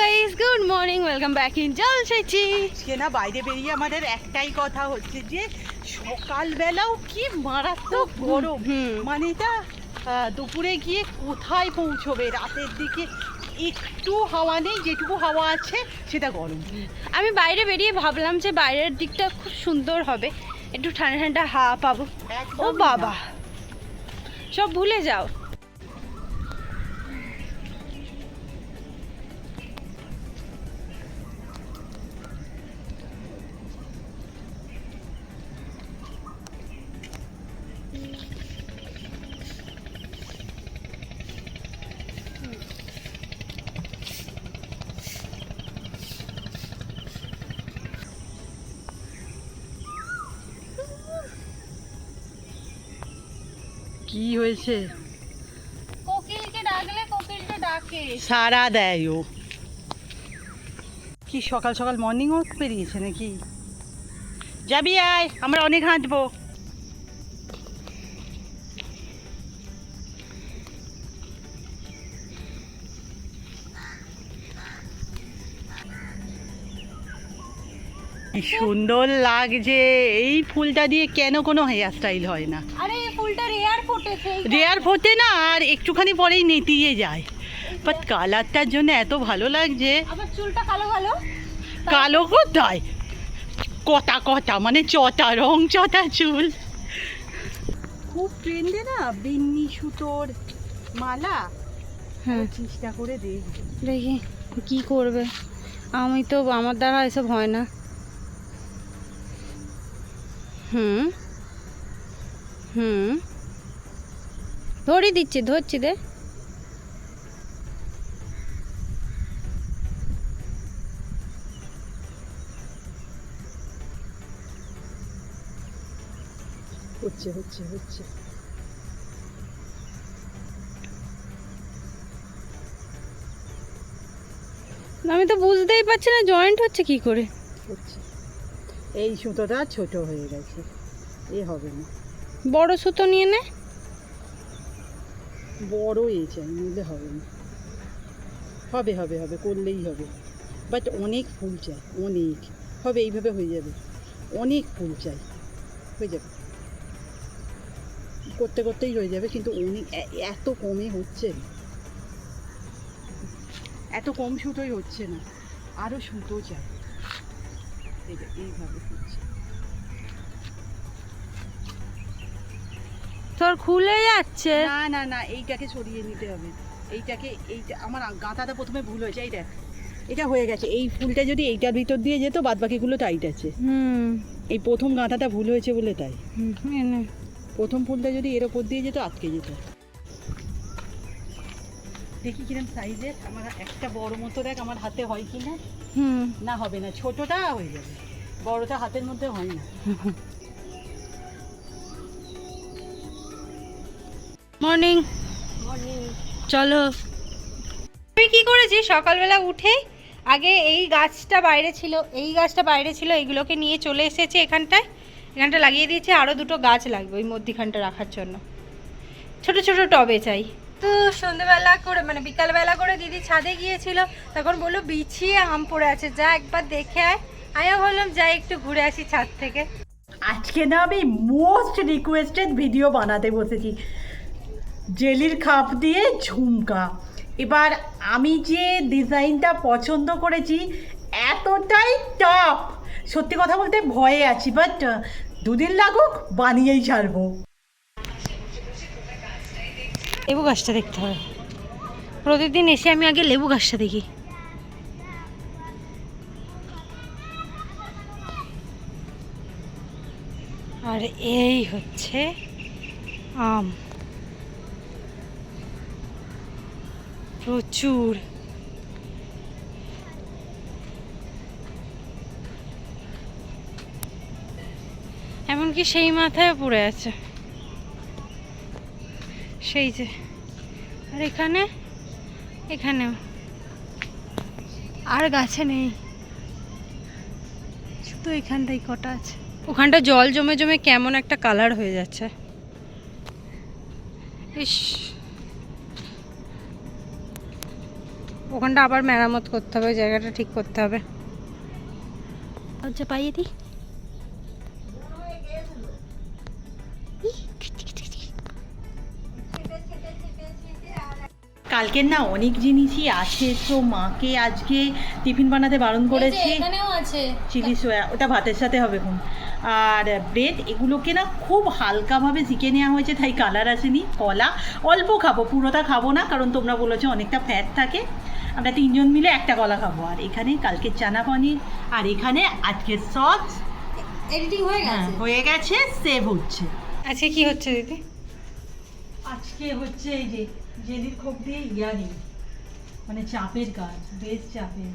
Guys good morning welcome back in জলসাইচি আজকে না বাইরে বেরিয়ে আমাদের একটাই কথা হচ্ছে যে সকালবেলাও কি মারাত্মক গরম। মানে এটা দুপুরে গিয়ে কোথায় পৌঁছবে? রাতের দিকে একটু হাওয়া নেই যেটুকু হাওয়া আছে সেটা গরম। আমি বাইরে বেরিয়ে ভাবলাম যে বাইরের দিকটা খুব সুন্দর হবে। একটু ঠান্ডা ঠান্ডা হাওয়া পাবো। ও বাবা। সব ভুলে যাও। কি হয়েছে? কোকিলকে ডাকলে কোকিলটা ডাকে। সারা দেয় ও। কি সকাল সকাল মর্নিং ওয়াক বেরিয়েছে নাকি? যাবি আয় আমরা অনেক হাঁটবো। কি সুন্দর লাগছে এই ফুলটা দিয়ে কেন কোনো হেয়ার স্টাইল হয় না? আরে ফুলটা রেয়ার ফুটেছে রেয়ার ফোটে না আর একটুখানি পরেই নেতিয়ে যায়। বাট কালারটার জন্য এত ভালো লাগছে। আবার চুলটা কালো কালো? কালো কোথায়? কটা কটা মানে চটা রং চটা চুল। খুব ট্রেন্ডে না বিন্নি সুতোর মালা? হ্যাঁ। চেষ্টা করে দেখ দেখি কি করবে? আমি তো আমার দ্বারা এসব হয় না। হুম? হুম। ধরি দিচ্ছি ধরছি দে। হচ্ছে হচ্ছে হচ্ছে। আমি তো বুঝতেই পারছি না জয়েন্ট হচ্ছে কি করে? হচ্ছে। এই সুতোটা ছোট হয়ে গেছে। এ হবে না। বড় সুতো নিয়ে নে। বড় এই চাই নিলে হবে না। হবে হবে হবে, করলেই হবে। বাট অনেক ফুল চাই, অনেক। হবে, এইভাবে হয়ে যাবে। অনেক ফুল চাই, হয়ে যাবে। করতে, করতেই হয়ে যাবে, কিন্তু অনেক এত কমে হচ্ছে না। এত কম সুতোই হচ্ছে না। আরও সুতো চাই। এইভাবে হচ্ছে তোর খুলে যাচ্ছে। না না না এইটাকে সরিয়ে নিতে হবে। এইটাকে এইটা আমার গাঁথাটা প্রথমে ভুল হয়েছে এই দেখ। এটা হয়ে গেছে। এই ফুলটা যদি এইটার ভিতর দিয়ে যেত বাদ বাকিগুলো টাইট আছে। হুম। এই প্রথম গাঁথাটা ভুল হয়েছে বলে তাই। হুম, প্রথম ফুলটা যদি এর ওপর দিয়ে যেত আটকে যেত। দেখি কিরম সাইজের আমার একটা বড় মতো দেখ আমার হাতে হয় কি না হুম। না হবে না। ছোটটা হয়ে যাবে। বড়টা হাতের মধ্যে হয় না। মর্নিং চলো। আমি কি করেছি সকালবেলা উঠে? আগে এই গাছটা বাইরে ছিল এই গাছটা বাইরে ছিল এইগুলোকে নিয়ে চলে এসেছি এখানটায়। এখানটা লাগিয়ে দিয়েছি আরও দুটো গাছ লাগবে ওই মধ্যিখানটা রাখার জন্য। ছোট ছোট টবে চাই। তো সন্ধেবেলা করে মানে বিকালবেলা করে দিদি ছাদে গিয়েছিল তখন বলল বিছিয়ে আম পড়ে আছে যা একবার দেখে আয়। আমিও বললাম যাই একটু ঘুরে আসি ছাদ থেকে। আজকে না আমি মোস্ট রিকোয়েস্টেড ভিডিও বানাতে বসেছি। জেলির খাপ দিয়ে ঝুমকা। এবার আমি যে ডিজাইনটা পছন্দ করেছি, এতটাই টপ সত্যি কথা বলতে ভয়ে আছি বাট দুদিন লাগুক, বানিয়েই ছাড়বো। লেবু গাছটা দেখতে হবে। প্রতিদিন এসে আমি আগে লেবু গাছটা দেখি। আর এই হচ্ছে আম। প্রচুর। এমনকি সেই মাথায় পড়ে আছে। সেই যে, আর এখানে? এখানেও। আর গাছে নেই। শুধু এখানটাই কটা আছে। ওখানটা জল জমে জমে কেমন একটা কালার হয়ে যাচ্ছে। ইস। ওখানটা আবার মেরামত করতে হবে ওই জায়গাটা ঠিক করতে হবে। আচ্ছা পাইয়ে দিই। কালকের না অনেক জিনিসই আছে তো মাকে আজকে টিফিন বানাতে বারণ করেছি। এখানেও চিলি সোয়া ওটা ভাতের সাথে হবে কোন আর ব্রেড এগুলোকে না খুব হালকাভাবে শিখে নেওয়া হয়েছে তাই কালার আসেনি। কলা অল্প খাব পুরোটা খাব না কারণ তোমরা বলেছ অনেকটা ফ্যাট থাকে। আমরা তিনজন মিলে একটা কলা খাব। আর এখানে কালকে চানা পনির আর এখানে আজকে সস এডিটিং হয়ে গেছে? হয়ে গেছে সেভ হচ্ছে। আজকে কি হচ্ছে দিদি? আজকে হচ্ছে এই যে জেলির খোপ দিয়ে ইয়ারিং মানে চাপের কাজ বেশ চাপের।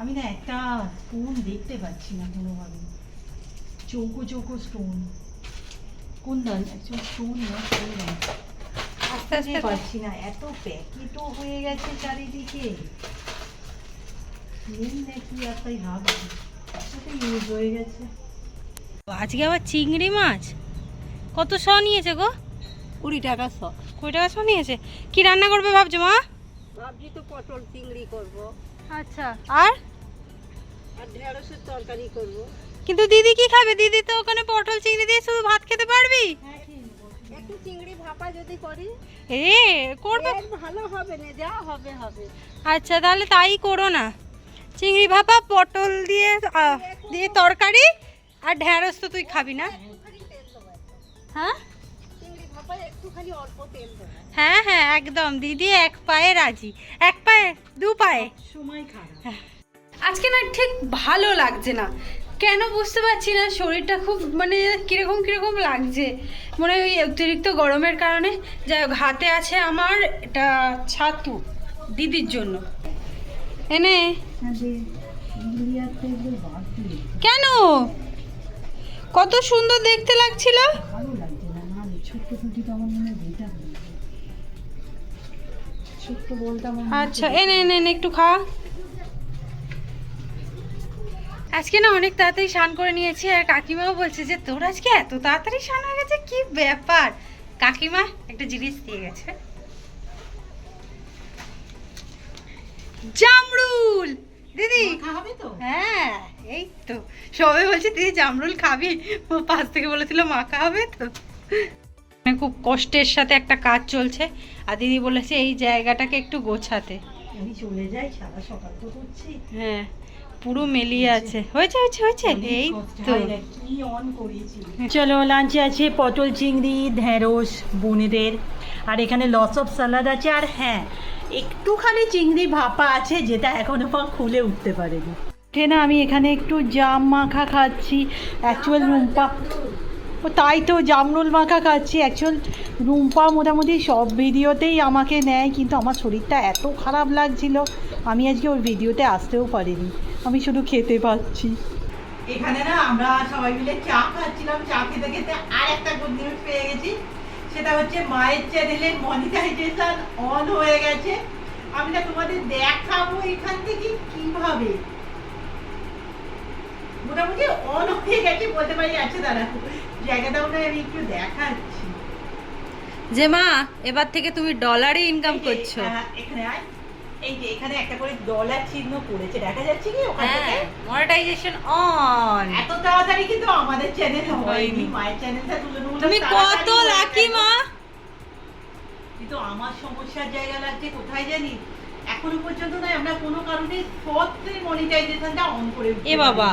আমি না একটা স্টোন দেখতে পাচ্ছি না কোনোভাবে। চৌকো চৌকো স্টোন কোন দান অ্যাকচুয়ালি স্টোন না স্টোন আস্তে আস্তে না এত প্যাকেটও হয়ে গেছে চারিদিকে। নেই আর তাই ভাবছি ইউজ হয়ে গেছে। আজকে আবার চিংড়ি মাছ? কত শ নিয়েছে গো? কুড়ি টাকা শ। কুড়ি টাকা শ নিয়েছে? কি রান্না করবে ভাবছ মা? ভাবছি তো পটল চিংড়ি করব। আচ্ছা আর? আর ঢেঁড়সের তরকারি করব। কিন্তু দিদি কি খাবে? দিদি তো ওখানে পটল যদি করি? এ করবে ভালো হবে না যা হবে হবে। আচ্ছা তাহলে তাই করো না। চিংড়ি ভাপা পটল দিয়ে দিয়ে তরকারি আর ঢ্যাঁড়স তো তুই খাবি না। হ্যাঁ? হ্যাঁ হ্যাঁ একদম। দিদি এক পায়ে রাজি। এক পায়ে দু পায়ে। সময় খারাপ। আজকে না ঠিক ভালো লাগছে না। কেন বুঝতে পারছি না শরীরটা খুব মানে কীরকম কীরকম লাগছে। মানে ওই অতিরিক্ত গরমের কারণে। যাই হোক হাতে আছে আমার এটা ছাতু দিদির জন্য। এনে। কেন? কত সুন্দর দেখতে লাগছিল। হয় হয় আচ্ছা এনে এনে এনে একটু খা। আজকে না অনেক তাড়াতাড়ি স্নান করে নিয়েছি আর কাকিমাও বলছে যে তোর আজকে এত তাড়াতাড়ি স্নান হয়ে গেছে? কি ব্যাপার? কাকিমা একটা জিনিস দিয়ে গেছে। জামরুল! দিদি! মাখা হবে তো? হ্যাঁ এই তো। সবাই বলছে দিদি জামরুল খাবি? ও পাশ থেকে বলেছিল মাখা হবে তো। মানে খুব কষ্টের সাথে একটা কাজ চলছে। আর দিদি বলেছে এই জায়গাটাকে একটু গোছাতে। আমি চলে যাই সারা সকাল তো করছি। হ্যাঁ। পুরো মেলিয়ে আছে। হয়েছে হয়েছে হয়েছে? এই তো। চলো লাঞ্চে আছে পটল চিংড়ি ঢেঁড়স বোনেদের। আর এখানে লস অফ সালাদ আছে। আর হ্যাঁ একটুখানি চিংড়ি ভাপা আছে যেটা এখনও পা খুলে উঠতে পারেনি। না আমি এখানে একটু জাম মাখা খাচ্ছি। অ্যাকচুয়াল রুম্পা ও তাই তো জামরুল মাখা খাচ্ছি। অ্যাকচুয়াল রুম্পা মোটামুটি সব ভিডিওতেই আমাকে নেয় কিন্তু আমার শরীরটা এত খারাপ লাগছিল। আমি আজকে ওর ভিডিওতে আসতেও পারিনি। আমি শুধু খেতে পাচ্ছি। এখানে না আমরা সবাই মিলে চা খাচ্ছিলাম। চা খেতে খেতে আর একটা গুড নিউজ পেয়ে গেছি। সেটা হচ্ছে মায়ের চ্যানেলের মনিটাইজেশন অন হয়ে গেছে। আমি না তোমাদের দেখাবো এখান থেকে কীভাবে। মোটামুটি অন হয়ে গেছে বলতে পারি। আছে দাঁড়া জায়গাটা মনে হয় আমি একটু দেখাচ্ছি। যে মা এবার থেকে তুমি ডলারে ইনকাম করছ। হ্যাঁ, এখানে আয়। এই যে এখানে একটা করে ডলার চিহ্ন পড়েছে দেখা যাচ্ছে কি ওখান থেকে? হ্যাঁ মনিটাইজেশন অন এত তাড়াতাড়ি কিন্তু আমাদের চ্যানেল হয়নি। মায়ের চ্যানেলটা তুলে নেব তুমি কত লাকি মা? কিন্তু আমার সমস্যার জায়গা লাগছে কোথায় জানি? এখনও পর্যন্ত না আমরা কোনো কারণে সত্যি মনিটাইজেশনটা অন করে এ বাবা।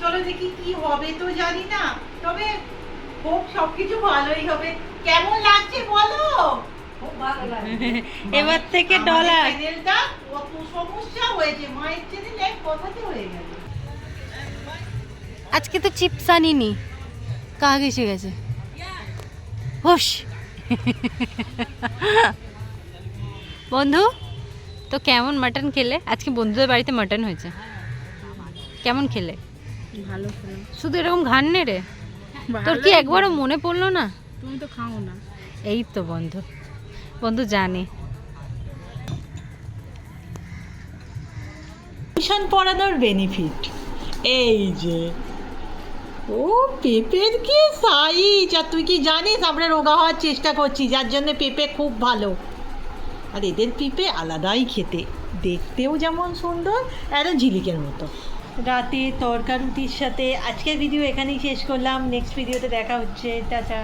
চলো দেখি কি হবে তো জানি না। তবে হোক সবকিছু ভালোই হবে। কেমন লাগছে বলো? এবার থেকে ডলার হয়ে আজকে তো চিপস আনিনি। কাক এসে গেছে? হোস। বন্ধু তো কেমন মাটন খেলে? আজকে বন্ধুদের বাড়িতে মাটন হয়েছে। কেমন খেলে? ভালো শুধু এরকম ঘান নে রে তোর কি একবারও মনে পড়ল না? তুমি তো খাও না এই তো বন্ধু। বন্ধু জানে। টিউশন পড়ানোর বেনিফিট এই যে, ও পেঁপের কি সাইজ আর তুই কি জানিস আমরা রোগা হওয়ার চেষ্টা করছি, যার জন্য পেঁপে খুব ভালো। আর এদের পিঁপে আলাদাই খেতে। দেখতেও যেমন সুন্দর, আর ঝিলিকের মতো। রাতে তরকারুটির সাথে আজকের ভিডিও এখানেই শেষ করলাম। নেক্সট ভিডিওতে দেখা হচ্ছে। টাটা।